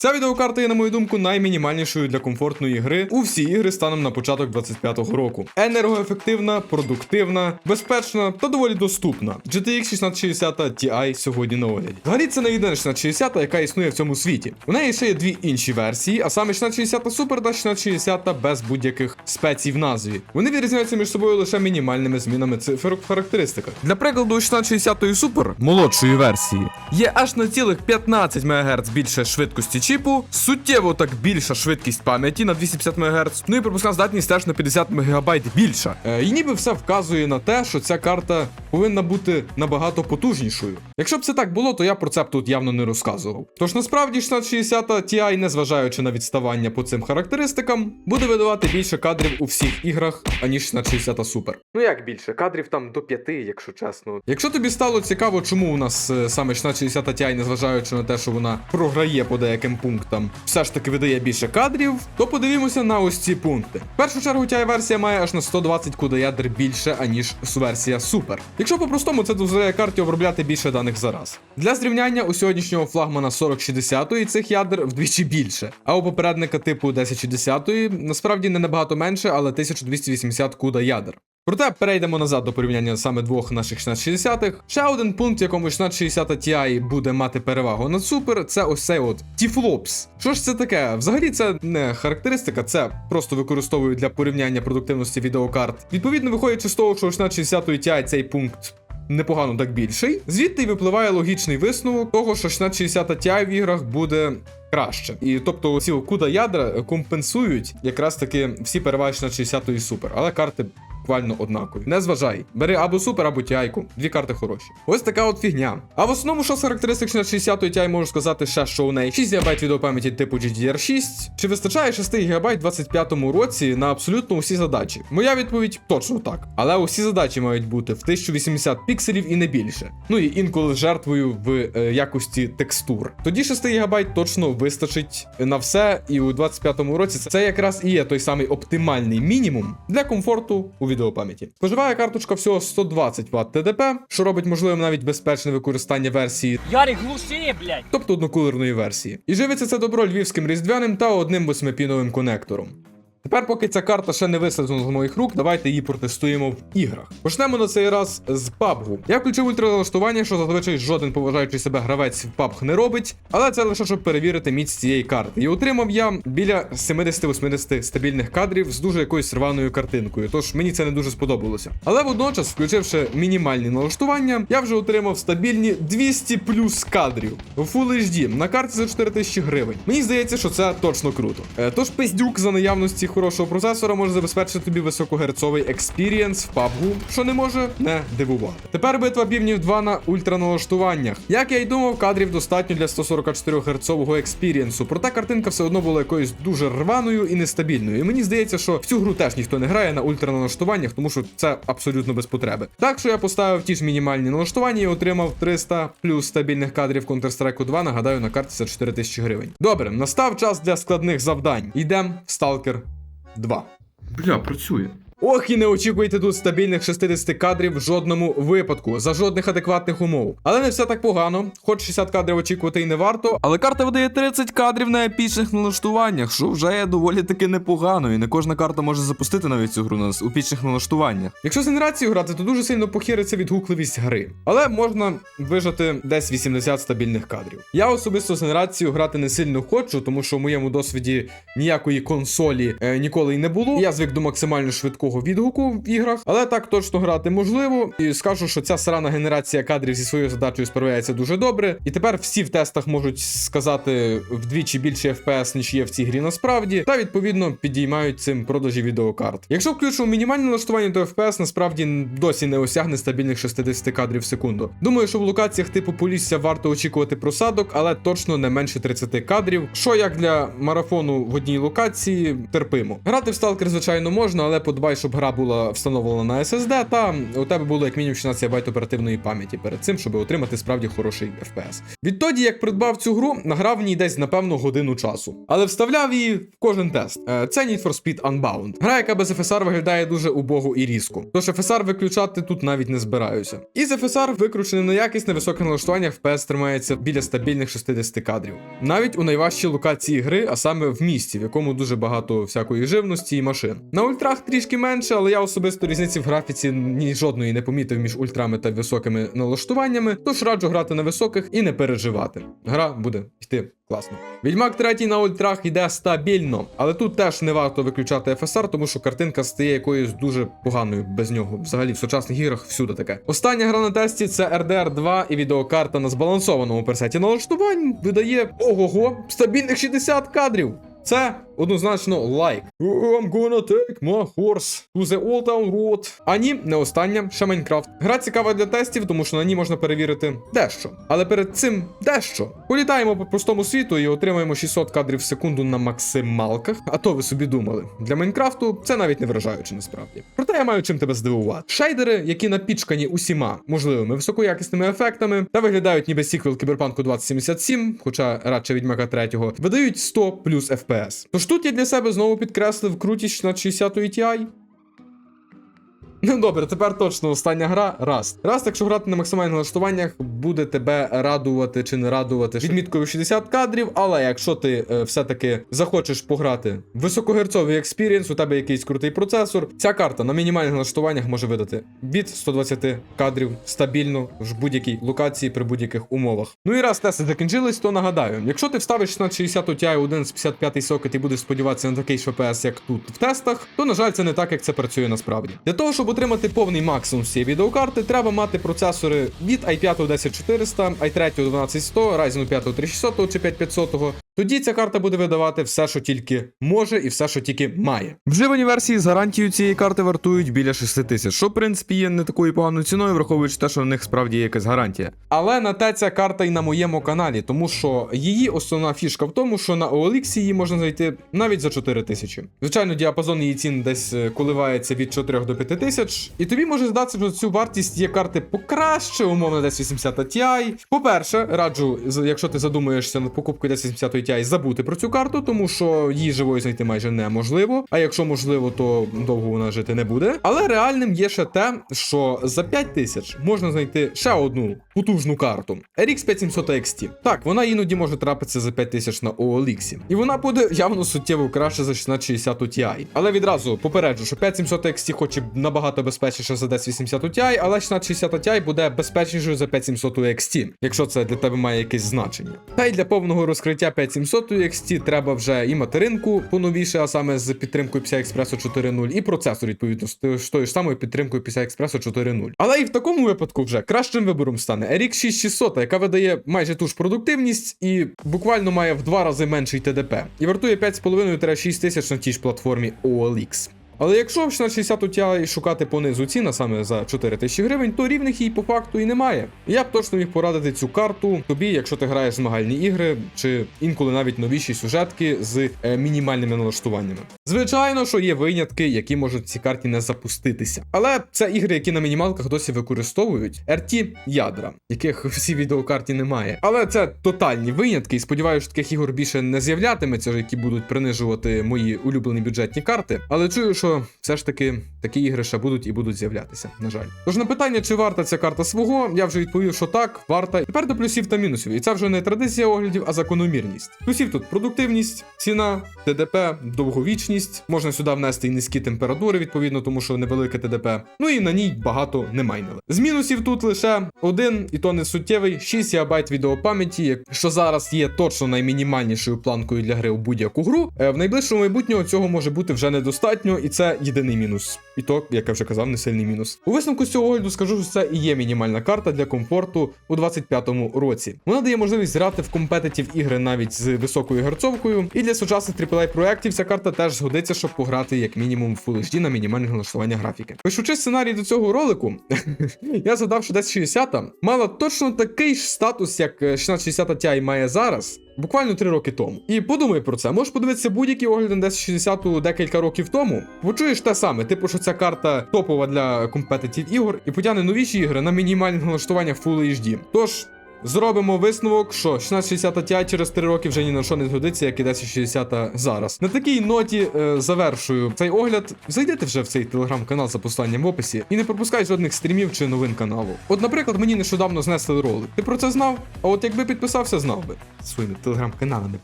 Ця відеокарта є, на мою думку, наймінімальнішою для комфортної гри у всі ігри станом на початок 25-го року. Енергоефективна, продуктивна, безпечна та доволі доступна. GTX 1660 Ti сьогодні на огляді. Взагалі це не єдина 1660, яка існує в цьому світі. У неї ще є дві інші версії, а саме 1660 Super та 1660 без будь-яких спецій в назві. Вони відрізняються між собою лише мінімальними змінами цифр в характеристиках. Для прикладу, у 1660 Super молодшої версії є аж на цілих 15 МГц більше швидкості чіпу, суттєво так більша швидкість пам'яті на 250 МГц, ну і пропускна здатність теж на 50 МБ більша. Е, і ніби все вказує на те, що ця карта повинна бути набагато потужнішою. Якщо б це так було, то я про це б тут явно не розказував. Тож насправді 1660 Ti, незважаючи на відставання по цим характеристикам, буде видавати більше кадрів у всіх іграх, аніж 1660 Super. Ну як більше? Кадрів там до 5, якщо чесно. Якщо тобі стало цікаво, чому у нас е, саме 1660 Ti, незважаючи на те, що вона програє по деяким пунктам, все ж таки видає більше кадрів, то подивімося на ось ці пункти. В першу чергу Ti версія має аж на 120 кудоядр більше, аніж версія Super. Якщо по-простому, це дозволяє карті обробляти більше даних за раз. Для зрівняння у сьогоднішнього флагмана 4060 і цих ядер вдвічі більше. А у попередника типу 1060 насправді не набагато менше, але 1280 куда ядер. Проте перейдемо назад до порівняння саме двох наших 1660-х. Ще один пункт, в якому 1660 Ti буде мати перевагу над Super, це ось цей от T-Flops. Що ж це таке? Взагалі це не характеристика, це просто використовую для порівняння продуктивності відеокарт. Відповідно, виходячи з того, що у 1660 Ti цей пункт непогано так більший. Звідти й випливає логічний висновок того, що 1660 Ti в іграх буде краще. І тобто ці куда ядра компенсують якраз таки всі переваги 1660 і Super, але карти. Буквально однакові. Не зважай. Бери або супер, або тяйку. Дві карти хороші. Ось така от фігня. А в основному, що з характеристик 60 Ti можу сказати ще, що у неї 6 ГБ відеопам'яті типу GDDR6. Чи вистачає 6 ГБ в 25-му році на абсолютно усі задачі? Моя відповідь точно так. Але усі задачі мають бути в 1080 пікселів і не більше. Ну і інколи жертвою в е, якості текстур. Тоді 6 ГБ точно вистачить на все, і у 25-му році це якраз і є той самий оптимальний мінімум для комфорту у відеопам'яті. Споживає карточка всього 120 Вт ТДП, що робить можливим навіть безпечне використання версії. Ярик, глуши, блядь! Тобто однокулерної версії. І живиться це добро львівським різдвяним та одним восьмипіновим конектором. Тепер, поки ця карта ще не вислизнула з моїх рук, давайте її протестуємо в іграх. Почнемо на цей раз з PUBG. Я включив ультраналаштування, що зазвичай жоден поважаючий себе гравець в PUBG не робить, але це лише щоб перевірити міць цієї карти. І отримав я біля 70-80 стабільних кадрів з дуже якоюсь рваною картинкою, тож мені це не дуже сподобалося. Але водночас, включивши мінімальні налаштування, я вже отримав стабільні 200 плюс кадрів в Full HD на карті за 4000 гривень. Мені здається, що це точно круто. Е, Тож пиздюк за наявності хорошого процесора може забезпечити тобі високогерцовий експірієнс в PUBG, що не може не дивувати. Тепер битва півнів 2 на ультраналаштуваннях. Як я й думав, кадрів достатньо для 144 герцового експірієнсу, проте картинка все одно була якоюсь дуже рваною і нестабільною. І мені здається, що в цю гру теж ніхто не грає на ультраналаштуваннях, тому що це абсолютно без потреби. Так що я поставив ті ж мінімальні налаштування і отримав 300 плюс стабільних кадрів Counter-Strike 2, нагадаю, на карті за 4000 гривень. Добре, настав час для складних завдань. Йдем в Stalker 2. Бля, працює. Ох, і не очікуйте тут стабільних 60 кадрів в жодному випадку, за жодних адекватних умов. Але не все так погано, хоч 60 кадрів очікувати і не варто. Але карта видає 30 кадрів на епічних налаштуваннях, що вже є доволі таки непогано, і не кожна карта може запустити навіть цю гру на епічних налаштуваннях. Якщо з генерацією грати, то дуже сильно похириться відгукливість гри. Але можна вижати десь 80 стабільних кадрів. Я особисто з генерацією грати не сильно хочу, тому що в моєму досвіді ніякої консолі е, ніколи й не було. Я звик до максимально швидкого відгуку в іграх, але так точно грати можливо. І скажу, що ця срана генерація кадрів зі своєю задачею справляється дуже добре. І тепер всі в тестах можуть сказати вдвічі більше FPS, ніж є в цій грі насправді, та відповідно підіймають цим продажі відеокарт. Якщо включу мінімальне налаштування, то FPS насправді досі не осягне стабільних 60 кадрів в секунду. Думаю, що в локаціях типу Полісся варто очікувати просадок, але точно не менше 30 кадрів, що як для марафону в одній локації терпимо. Грати в Stalker, звичайно, можна, але подбай щоб гра була встановлена на SSD, та у тебе було як мінімум 16 ГБ оперативної пам'яті перед цим, щоб отримати справді хороший FPS. Відтоді, як придбав цю гру, награв в ній десь напевно годину часу, але вставляв її в кожен тест. Е, Це Need for Speed Unbound. Гра, яка без FSR виглядає дуже убого і різко. Тож FSR виключати тут навіть не збираюся. І з FSR викручений на якість на високих налаштуваннях FPS тримається біля стабільних 60 кадрів. Навіть у найважчій локації гри, а саме в місті, в якому дуже багато всякої живності і машин. На ультрах трішки менше, але я особисто різниці в графіці ні жодної не помітив між ультрами та високими налаштуваннями, тож раджу грати на високих і не переживати. Гра буде йти класно. Відьмак 3 на ультрах йде стабільно, але тут теж не варто виключати FSR, тому що картинка стає якоюсь дуже поганою без нього. Взагалі в сучасних іграх всюди таке. Остання гра на тесті це RDR 2 і відеокарта на збалансованому персеті налаштувань видає ого-го стабільних 60 кадрів. Це однозначно лайк. I'm gonna take my horse to the old town road. А ні, не остання, ще Майнкрафт. Гра цікава для тестів, тому що на ній можна перевірити дещо. Але перед цим дещо. Політаємо по простому світу і отримаємо 600 кадрів в секунду на максималках. А то ви собі думали. Для Майнкрафту це навіть не вражаюче насправді. Проте я маю чим тебе здивувати. Шейдери, які напічкані усіма можливими високоякісними ефектами та виглядають ніби сіквел Кіберпанку 2077, хоча радше Відьмака 3, видають 100 плюс FPS. Тож тут я для себе знову підкреслив крутість на 60 Ti. Ну добре, тепер точно остання гра Rust. Rust, якщо грати на максимальних налаштуваннях, буде тебе радувати чи не радувати відміткою 60 кадрів. Але якщо ти е, все-таки захочеш пограти в високогерцовий експірієнс, у тебе якийсь крутий процесор, ця карта на мінімальних налаштуваннях може видати від 120 кадрів стабільно в будь-якій локації при будь-яких умовах. Ну і раз тести закінчились, то нагадаю, якщо ти вставиш на 60 Ti один з 55 сокет і будеш сподіватися на такий FPS, як тут в тестах, то на жаль, це не так, як це працює насправді. Для того, щоб отримати повний максимум з цієї відеокарти, треба мати процесори від i5 10400, i3 12100, Ryzen 5 3600 чи 5500. Тоді ця карта буде видавати все, що тільки може, і все, що тільки має. Вживані версії з гарантією цієї карти вартують біля 6 тисяч, що в принципі є не такою поганою ціною, враховуючи те, що в них справді є якась гарантія. Але на те ця карта і на моєму каналі, тому що її основна фішка в тому, що на OLX її можна знайти навіть за 4 тисячі. Звичайно, діапазон її цін десь е, коливається від 4 до 5 тисяч, і тобі може здатися, що цю вартість є карти покраще, умовно десь 80 Ti. По-перше, раджу, якщо ти задумуєшся над покупкою 1080 Ti, забути про цю карту, тому що її живою знайти майже неможливо. А якщо можливо, то довго вона жити не буде. Але реальним є ще те, що за 5 тисяч можна знайти ще одну потужну карту RX 5700 XT. Так, вона іноді може трапитися за 5 тисяч на OLX. І вона буде явно суттєво краще за 1660 Ti. Але відразу попереджу, що 5700 XT хоч і набагато безпечніше за 1080 Ti, але 1660 Ti буде безпечнішою за 5700 XT, якщо це для тебе має якесь значення. Та й для повного розкриття 5700 XT треба вже і материнку поновіше, а саме з підтримкою PCI Express 4.0, і процесор, відповідно, з тою ж самою підтримкою PCI Express 4.0. Але і в такому випадку вже кращим вибором стане RX 6600, яка видає майже ту ж продуктивність і буквально має в два рази менший ТДП. І вартує 5,5-6 тисяч на тій ж платформі OLX. Але якщо в 60 Ti шукати понизу ціна саме за 4 тисячі гривень, то рівних їй по факту і немає. Я б точно міг порадити цю карту тобі, якщо ти граєш змагальні ігри, чи інколи навіть новіші сюжетки з е, мінімальними налаштуваннями. Звичайно, що є винятки, які можуть ці карті не запуститися. Але це ігри, які на мінімалках досі використовують RT ядра, яких в цій відеокарті немає. Але це тотальні винятки, і сподіваюся, таких ігор більше не з'являтиметься, які будуть принижувати мої улюблені бюджетні карти. Але чую, що все ж таки такі ігри ще будуть і будуть з'являтися. На жаль. Тож на питання, чи варта ця карта свого, я вже відповів, що так, варта. Тепер до плюсів та мінусів. І це вже не традиція оглядів, а закономірність. Плюсів тут продуктивність, ціна, ТДП, довговічність. Можна сюди внести і низькі температури, відповідно, тому що невелике ТДП. Ну і на ній багато не майнили. З мінусів тут лише один, і то не суттєвий, 6 ГБ відеопам'яті, що зараз є точно наймінімальнішою планкою для гри у будь-яку гру. Е, В найближчому майбутньому цього може бути вже недостатньо, і це єдиний мінус. І то, як я вже казав, не сильний мінус. У висновку з цього огляду скажу, що це і є мінімальна карта для комфорту у 25-му році. Вона дає можливість грати в компетитів ігри навіть з високою герцовкою. І для сучасних AAA проєктів ця карта теж згодиться, щоб пограти як мінімум в Full HD на мінімальних налаштуваннях графіки. Пишучи сценарій до цього ролику, я згадав, що десь 60 мала точно такий ж статус, як е, 1660 Ti має зараз. Буквально 3 роки тому. І подумай про це. Можеш подивитися будь-які огляди на 1060 декілька років тому. Почуєш те саме, типу, що ця карта топова для компетитів ігор і потягне новіші ігри на мінімальне налаштування Full HD. Тож. Зробимо висновок, що 1660 Ti через 3 роки вже ні на що не згодиться, як і 1060 зараз. На такій ноті е, завершую цей огляд. Зайдете вже в цей телеграм-канал за посланням в описі і не пропускай жодних стрімів чи новин каналу. От, наприклад, мені нещодавно знесли ролик. Ти про це знав? А от якби підписався, знав би своїми телеграм-каналами.